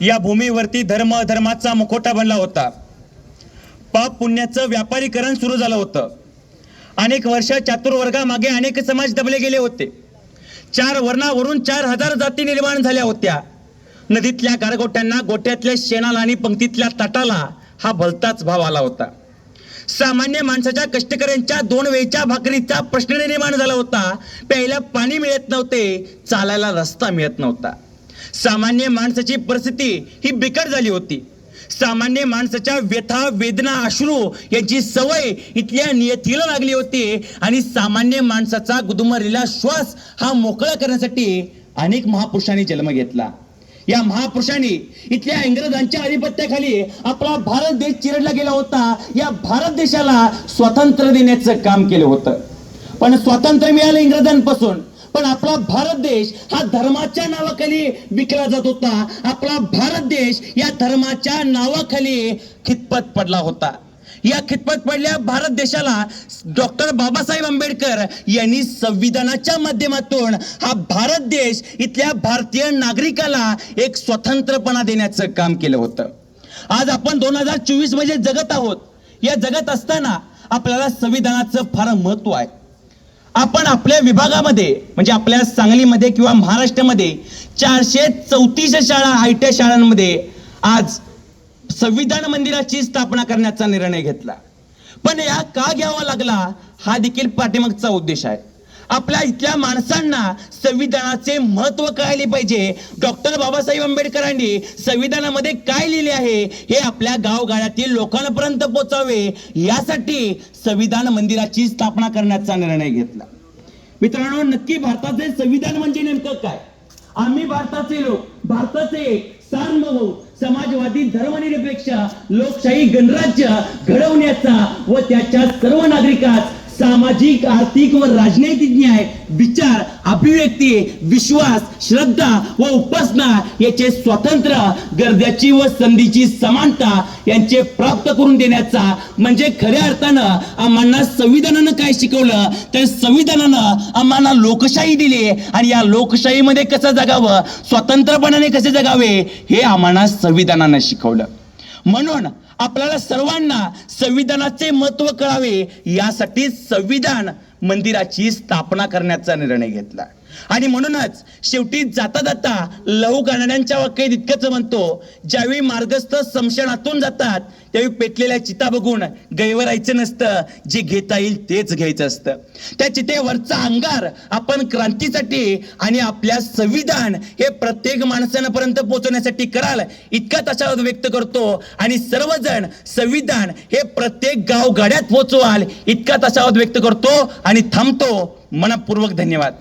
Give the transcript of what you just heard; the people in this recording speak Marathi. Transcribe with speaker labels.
Speaker 1: या भूमीवरती धर्म धर्माचा मुखोटा बनला होता. पाप पुण्याचं व्यापारीकरण सुरू झालं होतं. अनेक वर्ष चातुर्वर्गामागे अनेक समाज दबले गेले होते. चार वर्णावरून चार हजार जाती निर्माण झाल्या होत्या. नदीतल्या गारगोट्यांना गोट्यातल्या शेणाला आणि पंक्तीतल्या ताटाला हा भलताच भाव आला होता. सामान्य माणसाच्या कष्टकऱ्यांच्या दोन वेळच्या भाकरीचा प्रश्न निर्माण झाला होता. प्यायला पाणी मिळत नव्हते चालायला रस्ता मिळत नव्हता. सामान्य माणसाची परिस्थिती ही बिकट झाली होती. सामान्य माणसाच्या व्यथा वेदना अश्रू यांची सवय इथल्या नियतीला लागली होती आणि सामान्य माणसाचा गुदुमरलेला श्वास हा मोकळा करण्यासाठी अनेक महापुरुषांनी जन्म घेतला. या महापुरुषांनी इथल्या इंग्रजांच्या आधिपत्याखाली आपला भारत देश चिरडला गेला होता. या भारत देशाला स्वातंत्र्य देण्याचं काम केलं होतं. पण स्वातंत्र्य मिळालं इंग्रजांपासून. पण आपला भारत देश हा धर्माच्या नावाखाली विकला जात होता. आपला भारत देश या धर्माच्या नावाखाली खितपत पडला होता. या खितपत पडल्या भारत देशाला डॉक्टर बाबासाहेब आंबेडकर यांनी संविधानाच्या माध्यमातून हा भारत देश इथल्या भारतीय नागरिकाला एक स्वतंत्रपणा देण्याचं काम केलं होतं. आज आपण दोन हजार चोवीसमध्ये जगत आहोत. या जगत असताना आपल्याला संविधानाचं फार महत्त्व आहे. आपण आपल्या विभागामध्ये म्हणजे आपल्या सांगलीमध्ये किंवा महाराष्ट्रामध्ये चारशे चौतीस शाळा आय टी शाळांमध्ये आज संविधान मंदिराची स्थापना करण्याचा निर्णय घेतला. पण या का घ्यावा लागला हा देखील पाठीमागचा उद्देश आहे. आपल्या इथल्या माणसांना संविधानाचे महत्त्व कळायले पाहिजे. डॉक्टर बाबासाहेब आंबेडकरांनी संविधानामध्ये काय लिहिले आहे हे आपल्या गावगाड्यातील लोकांपर्यंत पोहोचावे यासाठी संविधान मंदिराची स्थापना करण्याचा निर्णय घेतला. मित्रांनो नक्की भारताचे संविधान म्हणजे नेमकं काय? आम्ही भारताचे लोक भारताचे सार्वभौम समाजवादी धर्मनिरपेक्ष लोकशाही गणराज्य घडवण्याचा व त्याच्या सर्व नागरिकात सामाजिक आर्थिक व राजनैतिक न्याय विचार अभिव्यक्ती विश्वास श्रद्धा व उपासना याचे स्वातंत्र्य गरजेची व संधीची समानता यांचे प्राप्त करून देण्याचा म्हणजे खऱ्या अर्थानं आम्हाला संविधानानं काय शिकवलं? तर संविधानानं आम्हाला लोकशाही दिली. आणि या लोकशाहीमध्ये कसं जगावं? स्वतंत्रपणाने कसे जगावे? हे आम्हाला संविधानानं शिकवलं. म्हणून आपल्याला सर्वांना संविधानाचे महत्त्व कळावे यासाठी संविधान मंदिराची स्थापना करण्याचा निर्णय घेतला. आणि म्हणूनच शेवटी जाता जाता लहू गाणड्यांच्या वाक्यात इतकंच म्हणतो ज्यावेळी मार्गस्थ समशणातून जातात त्यावेळी पेटलेल्या चिता बघून गैवरायचं नसतं जे घेता येईल तेच घ्यायचं असतं. त्या चितेवरचा अंगार आपण क्रांतीसाठी आणि आपल्या संविधान हे प्रत्येक माणसांपर्यंत पोहोचवण्यासाठी कराल इतका तशावर व्यक्त करतो. आणि सर्वजण संविधान हे प्रत्येक गाव गाड्यात पोहोचवाल इतका तशावर व्यक्त करतो आणि थांबतो. मनपूर्वक धन्यवाद.